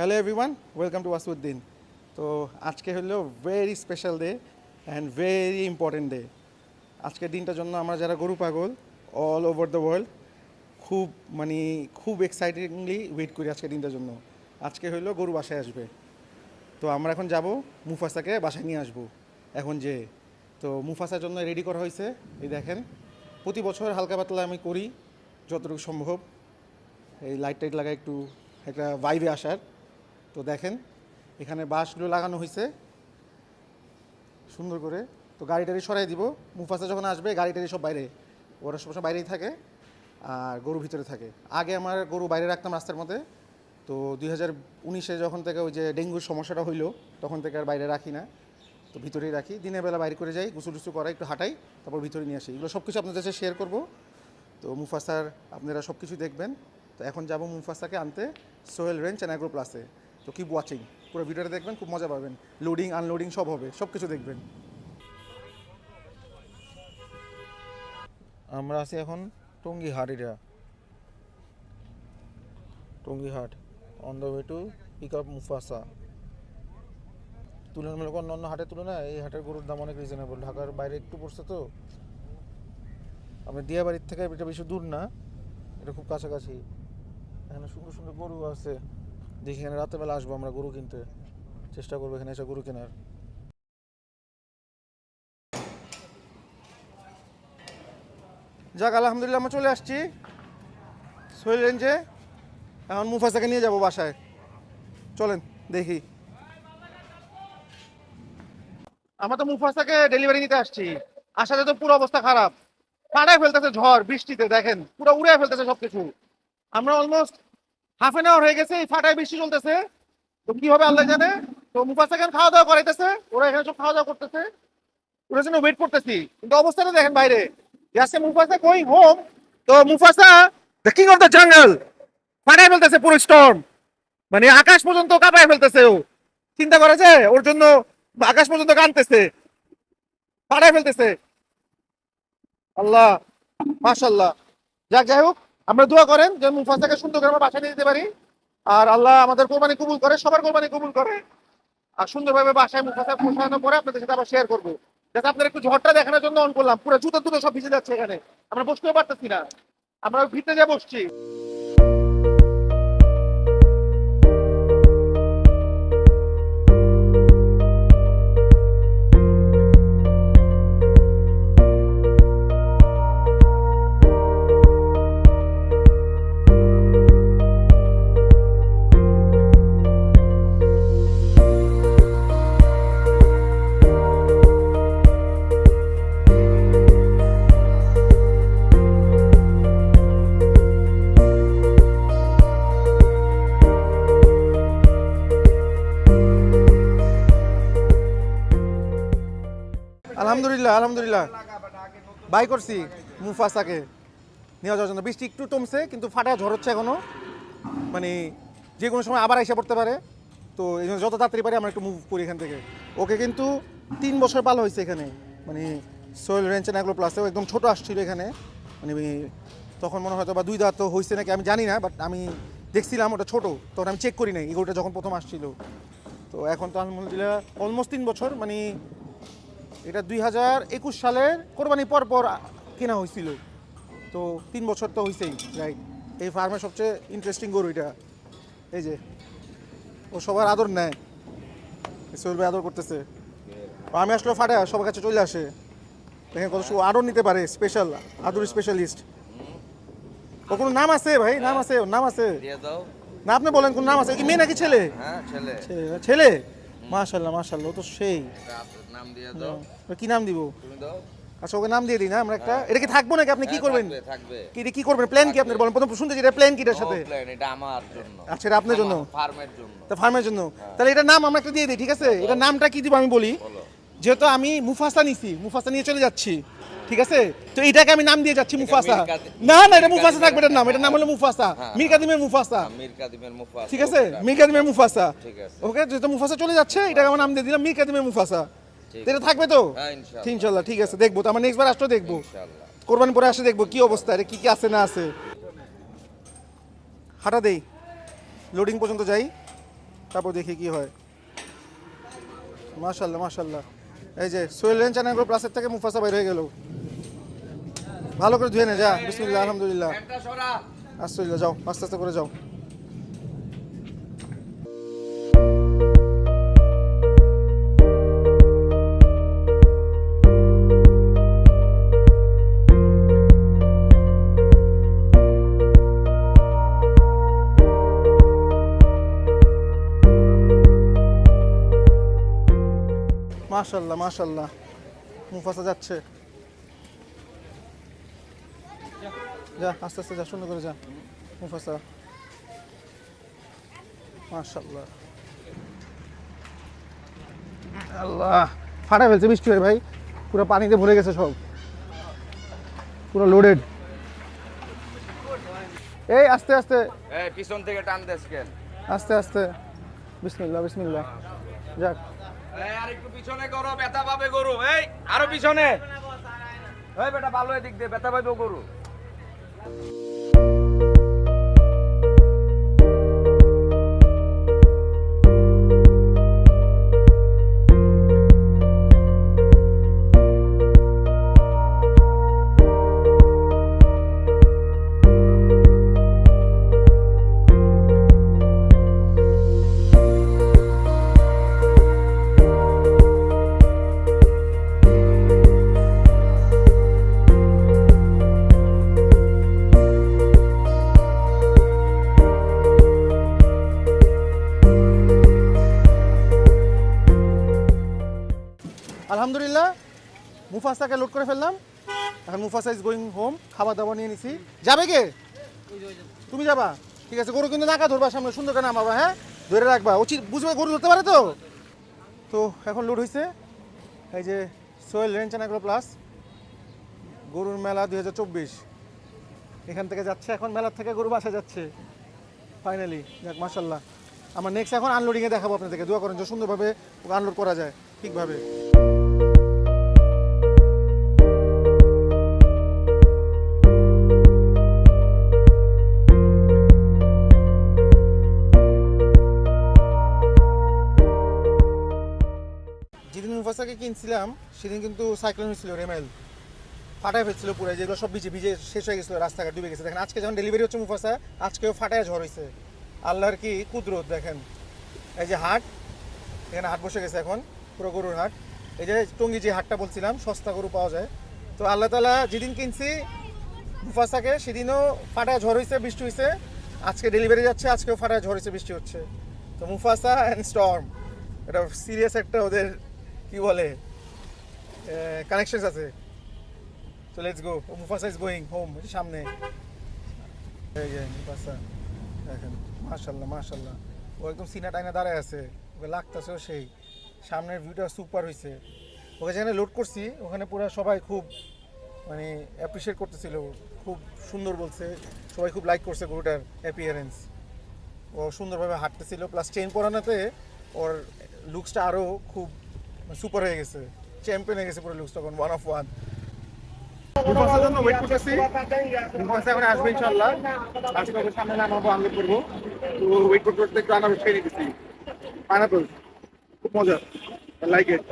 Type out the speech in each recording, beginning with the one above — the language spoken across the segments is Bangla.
Hello everyone welcome to Wasuddin তো আজকে হলো very special day and very important day আজকের দিনটার জন্য আমরা যারা গরু পাগল অল ওভার দ্য ওয়ার্ল্ড খুব মানে খুব এক্সাইটিংলি ওয়েট করি আজকের দিনটার জন্য। আজকে হলো গরু বাসায় আসবে। তো আমরা এখন যাব মুফাসাকে বাসায় নিয়ে আসব। এখন যে, তো মুফাসার জন্য রেডি করা হয়েছে। এই দেখেন, প্রতি বছর হালকা পাতলা আমি করি, যতটুকু সম্ভব। এই লাইট টাইট লাগা একটু, একটা ভাইবে আসার। তো দেখেন, এখানে বাঁশগুলো লাগানো হয়েছে সুন্দর করে। তো গাড়ি টাড়ি সরাই দিব। মুফাসা যখন আসবে গাড়ি টাড়ি সব বাইরে, ওরা সবসময় বাইরেই থাকে আর গরু ভিতরে থাকে। আগে আমার গরু বাইরে রাখতাম রাস্তার মধ্যে। তো দুই হাজার উনিশে যখন থেকে ওই যে ডেঙ্গুর সমস্যাটা হইল, তখন থেকে আর বাইরে রাখি না। তো ভিতরেই রাখি। দিনের বেলা বাইরে করে যাই গুসু টুসু করাই, একটু হাঁটাই, তারপর ভিতরে নিয়ে আসি। এগুলো সব কিছু আপনাদের কাছে শেয়ার করব। তো মুফাসার, আপনারা সব কিছু দেখবেন। তো এখন যাব মুফাসাকে আনতে, সোহেল রেঞ্জ অ্যাগ্রো প্লাসে। তো কিপ ওয়াচিং পুরো ভিডিওটা দেখবেন, খুব মজা পাবেন। লোডিং আনলোডিং সব হবে, সব কিছু দেখবেন। আমরা আছি এখন টঙ্গি হাট এটা। টঙ্গি হাট on the way to pick up Mufasa তুলনামূলক অন্য হাটের তুলনায় এই হাটের গরুর দাম অনেক রিজনেবল ঢাকার বাইরে একটু পড়ছে তো। আপনার দিয়াবাড়ির থেকে এটা বেশি দূর না, এটা খুব কাছাকাছি। এখানে সুন্দর সুন্দর গরু আছে। দেখি এখানে রাতেরবেলা আসব, আমরা গরু কিনতে। চেষ্টা করব এখানে এসে গরু কেনার। যাক, আলহামদুলিল্লাহ আমরা চলে আসছি। সোহেল রেঞ্জে। এখন মুফাসাকে নিয়ে যাব বাসায়। চলেন, দেখি। আমরা তো মুফাসাকে ডেলিভারি নিতে আসছি। আসাতে তো পুরো অবস্থা খারাপ। ফাটায় ফেলতেছে ঝড়, বৃষ্টিতে, দেখেন। পুরো উড়ে ফেলতেছে সবকিছু। আমরা অলমোস্ট হাফ এন আওয়ার হয়ে গেছে, এই ফাটায় বৃষ্টি চলতেছে। তো কি হবে আল্লাহ জানে? তো মুফাসা খান খাওয়া দাওয়া করাইতেছে, ওরা এখানে সব খাওয়া দাওয়া করতেছে। ওরা জন্য ওয়েট করতেছি। কিন্তু অবস্থাটা দেখেন বাইরে। যাচ্ছে মুফাসা গোয়িং হোম তো Mufasa the king of the jungle ফাটায় ফেলতেছে পুরো স্টর্ম মানে আকাশ পর্যন্ত কাঁপায় ফেলতেছে ও। চিন্তা করা করেছে ওর জন্য আকাশ পর্যন্ত কানতেছে ফাটায় ফেলতেছে। আল্লাহ মাশাল্লাহ যাক, যাই হোক। আমরা দোয়া করেন যে মুফাসাকে সুন্দর করে আমরা বাসায় যেতে পারি। আর আল্লাহ আমাদের কোরবানি কবুল করে, সবার কোরবানি কবুল করে। আর সুন্দরভাবে বাসায় মুফাসা পৌঁছানোর পরে আপনাদের সাথে আবার শেয়ার করব। যাতে আপনার একটু ঝড়টা দেখানোর জন্য অন করলাম। পুরো জুতো দুটো সব ভিজে যাচ্ছে এখানে। আমরা বসতেও পারতেছি না। আমরা ভিতরে যা বসছি। আলহামদুলিল্লাহ। বাই করছি মুফাসাকে। নিয়ে যাওয়ার জন্য। বৃষ্টি একটু টমছে, কিন্তু ফাটা ঝড় হচ্ছে এখনও। মানে যে কোনো সময় আবার এসে পড়তে পারে। তো এই জন্য যত তাড়াতাড়ি পারি আমরা একটু মুভ করি এখান থেকে। ওকে কিন্তু তিন বছর পালা হয়েছে এখানে। মানে সোয়েল রেঞ্চ নাগলো প্লাসেও একদম ছোট আসছিল এখানে। মানে তখন মনে হয়তো বা দুই দাঁত তো হয়েছে নাকি, আমি জানি না বাট আমি দেখছিলাম ওটা ছোট। তখন আমি চেক করি নাই, এগুলোটা যখন প্রথম আসছিল। তো এখন তো আলহামদুলিল্লাহ অলমোস্ট তিন বছর মানে এটা দুই হাজার একুশ সালের কোরবানি পর পর কেনা হয়েছিল। তো তিন বছর তো হয়েছেই রাইট এই ফার্মের সবচেয়ে ইন্টারেস্টিং গরু এটা। এই যে ও সবার আদর নেয়। সোহেল ভাই আদর করতেছে। আমি আসলে ফাটে সবার কাছে চলে আসে। দেখেন কত আদর নিতে পারে স্পেশাল আদর স্পেশালিস্ট ও কোনো নাম আছে ভাই? নাম আছে নাম আছে। না আপনি বলেন কোন নাম আছে। কি মেয়ে নাকি ছেলে? হ্যাঁ ছেলে। ছেলে? মাশাল্লাহ মাশাল্লাহ তো সেই। নাম দিয়ে দাও। কি নাম দিব? তুমি দাও। আচ্ছা ওকে নাম দিয়ে দিই না আমরা একটা এটা কি থাকব নাকি আপনি কি হ্যাঁ, করবেন? থাকবে, থাকবে। কি কি করবেন? প্ল্যান কি আপনার বলেন প্রথম শুনতে এটা প্ল্যান কি এটার সাথে? প্ল্যান এটা আমার জন্য। আচ্ছা এটা আপনার জন্য। ফার্মের জন্য। তা ফার্মের জন্য। তাহলে এটা নাম আমরা একটা দিয়ে দিই ঠিক আছে? এটা নামটা কি দিব আমি বলি। যেহেতু আমি মুফাসা নিছি মুফাসা নিয়ে চলে যাচ্ছি। ঠিক আছে? তো এটাকে আমি নাম দিয়ে যাচ্ছি মুফাসা। না না এটা মীর মুফাসা থাকবে এটার নাম এটার নাম হলো মুফাসা। হ্যাঁ। মীর কাদিমের মুফাসা। আমির কাদিমের মুফাস ঠিক আছে? মীর কাদিমের মুফাসা। ঠিক আছে। ওকে যেহেতু মুফাসা চলে যাচ্ছে এটাকে আমার নাম দিয়ে দিলাম মীর কাদিমের মুফাসা। এটা থাকবে তো? হ্যাঁ ইনশাল্লাহ। ঠিক আছে দেখব। তো আমার নেক্সট বার আসলেও দেখব। কোরবানি পরে আসে দেখব কি অবস্থা এটা কি কি আছে না আছে। হাঁটা দেই। লোডিং পর্যন্ত যাই। তারপর দেখি কি হয়। মাশাল্লাহ মাশাল্লাহ। এই যে সোহেল রেঞ্জ চ্যানেল প্লাসের থেকে মুফাসা বাইর হয়ে গেল। ভালো করে ধুয়ে নে, যা। বিসমিল্লাহ, আলহামদুলিল্লাহ। আস্তে যাও, আস্তে আস্তে করে যাও। মাশাল্লাহ মাশাল্লাহ। মুফাসা যাচ্ছে। যা আস্তে আস্তে যা সুন্দর করে যা। মুফাসা মাশাল্লাহ আল্লাহ ফাটা ফেলছে বৃষ্টি হয়ে ভাই। পুরো পানিতে ভরে গেছে সব। পুরো লোডেড এই আস্তে আস্তে। এই পিছন থেকে টান দেস কেন আস্তে আস্তে। বিসমিল্লাহ বিসমিল্লাহ। যাক। এই আর একটু পিছনে করো ব্যথা পাবে গরু। এই আরও পিছনে। এই বেটা ভালো এদিক দিয়ে ব্যথা পাবে গরু। আলহামদুলিল্লাহ মুফাসাকে লোড করে ফেললাম। এখন মুফাসা ইজ গোয়িং হোম খাবার দাবার নিয়ে নিছি। যাবে কে? তুমি যাবা। ঠিক আছে, গরু কিন্তু নাকা ধরবা সামনে, সুন্দর করে নামাবা হ্যাঁ? ধরে রাখবা। উচিত বুঝবে গরু ধরতে পারে তো? তো এখন লোড হয়েছে এই যে সোয়েল রেঞ্জ চ্যানেল প্লাস গরুর মেলা দুই হাজার চব্বিশ। এখান থেকে যাচ্ছে, এখন মেলার থেকে গরু বাসা যাচ্ছে। ফাইনালি যাক মাসাল্লাহ আমার নেক্সট এখন আনলোডিংয়ে দেখাবো আপনাদেরকে। দোয়া করেন যে সুন্দরভাবে আনলোড করা যায়, ঠিকভাবে। কিনছিলাম, সেদিন কিন্তু সাইক্লোন হয়েছিল রেমেল ফাটায় ফেলছিল পুরো যেগুলো সব ভিজে ভিজে শেষ হয়ে গেছিল, রাস্তাঘাট ডুবে গেছে। দেখেন, আজকে যখন ডেলিভারি হচ্ছে মুফাসা, আজকেও ফাটায় ঝড় হয়েছে আল্লাহর কি কুদরত, দেখেন। এই যে হাট, এখানে হাট বসে গেছে এখন, পুরো গরুর হাট। এই যে টঙ্গি যে হাটটা বলছিলাম, সস্তা গরু পাওয়া যায়। তো আল্লাহ তালা যেদিন কিনছি, মুফাসাকে সেদিনও ফাটায় ঝড় হয়েছে বৃষ্টি হয়েছে আজকে ডেলিভারি যাচ্ছে, আজকেও ফাটায় ঝড় হয়েছে বৃষ্টি হচ্ছে। তো মুফাসা অ্যান্ড স্টর্ম এটা সিরিয়াস একটা ওদের কি বলে? কানেকশনস আছে। তো let's go Mufasa is going home সামনে। মুফাসা দেখেন মাশাল্লাহ মাশাল্লাহ ও একদম সিনা টাইনা দাঁড়ায় আছে। ওকে লাগতেছেও সেই। সামনের ভিউটা সুপার হয়েছে ওকে যেখানে লোড করছি, ওখানে পুরো সবাই খুব মানে অ্যাপ্রিসিয়েট করতেছিল। খুব সুন্দর বলছে। সবাই খুব লাইক করছে গরুটার অ্যাপিয়ারেন্স ও সুন্দরভাবে হাঁটতেছিল। প্লাস চেন পরানোতে ওর লুকসটা আরও খুব সুপার হয়ে গেছে। চ্যাম্পিয়ন হয়ে গেছে পুরো লুকস তখন ওয়ান অফ ওয়ান করব। তো খুব মজা লাইক ইট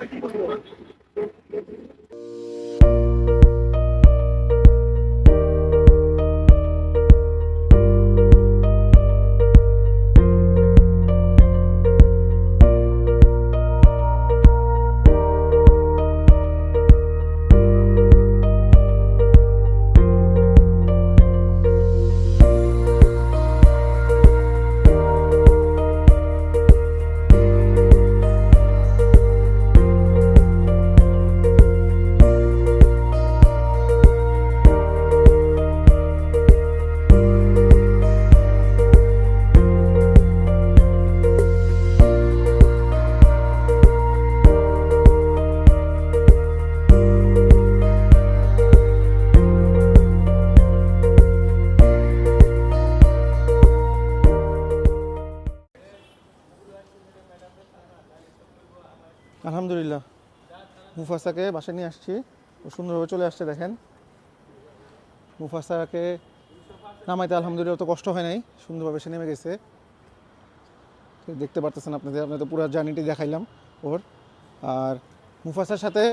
মুফাসাকে বাসায় নিয়ে আসছি। সুন্দরভাবে চলে আসছে, দেখেন। মুফাসাকে নামাইতে আলহামদুলিল্লাহ অত কষ্ট হয় নাই, সুন্দরভাবে সে নেমে গেছে। দেখতে পারতেছেন আপনাদের আপনাদের পুরো জার্নিটি দেখাইলাম ওর। আর মুফাসার সাথে,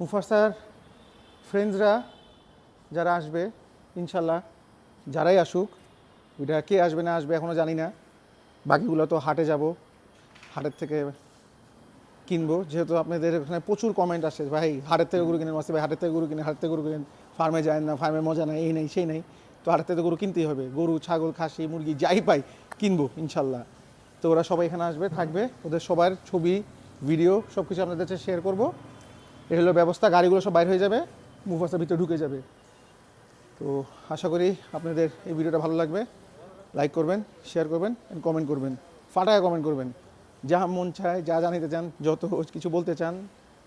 মুফাসার ফ্রেন্ডসরা যারা আসবে, ইনশাল্লাহ যারাই আসুক, ওইটা কে আসবে না আসবে এখনও জানি না। বাকিগুলো তো হাটে যাব, হাটের থেকে কিনবো, যেহেতু আপনাদের এখানে প্রচুর কমেন্ট আসে, ভাই, হাটের থেকে গরু কিনেন মাসি ভাই থেকে গরু কিনে হাটের থেকে গরু কিনেন ফার্মে যায় না ফার্মে মজা নাই, এই নেই, সেই নেই, তো হাটের থেকে গরু কিনতেই হবে, গরু, ছাগল, খাসি, মুরগি, যাই পাই, কিনবো, ইনশাল্লাহ। তো ওরা সবাই এখানে আসবে, থাকবে, ওদের সবার ছবি ভিডিও সব কিছু আপনাদের কাছে শেয়ার করব। এই হলো ব্যবস্থা, গাড়িগুলো সব বাইর হয়ে যাবে মুফাসার ভিতরে ঢুকে যাবে। তো আশা করি আপনাদের এই ভিডিওটা ভালো লাগবে। লাইক করবেন শেয়ার করবেন অ্যান্ড কমেন্ট করবেন। ফাটায় কমেন্ট করবেন। যা মন চায়, যা জানিতে চান, যত কিছু বলতে চান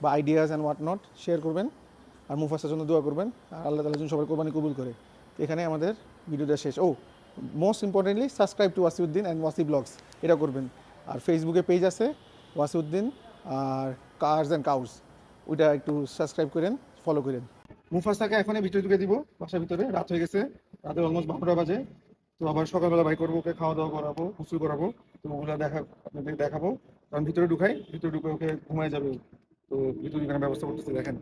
বা ideas and what not share করবেন আর মুফাসার জন্য দোয়া করবেন আর আল্লাহ তালার জন্য সবাই কোরবানি কবুল করে। এখানে আমাদের ভিডিওটা শেষ। ও most importantly subscribe to Wasiuddin and Wasi vlogs এটা করবেন। আর ফেসবুকে পেজ আছে ওয়াসিউদ্দিন আর কার্স অ্যান্ড কাউস ওইটা একটু সাবস্ক্রাইব করেন ফলো করেন। মুফাসাকে এখনই ভিতরে ঢুকে দিব, বাসার ভিতরে। রাত হয়ে গেছে, রাতে অলমোস্ট বারোটা বাজে। তো আবার সকালবেলা বাই করব, ওকে খাওয়া দাওয়া করাবো, গোসল করাবো, তো ওগুলো দেখা আপনাদের দেখাবো। কারণ ভিতরে ঢুকাই, ভিতরে ঢুকে ওকে ঘুমায় যাবে তো ভিতরে ব্যবস্থা করতেছে, দেখেন।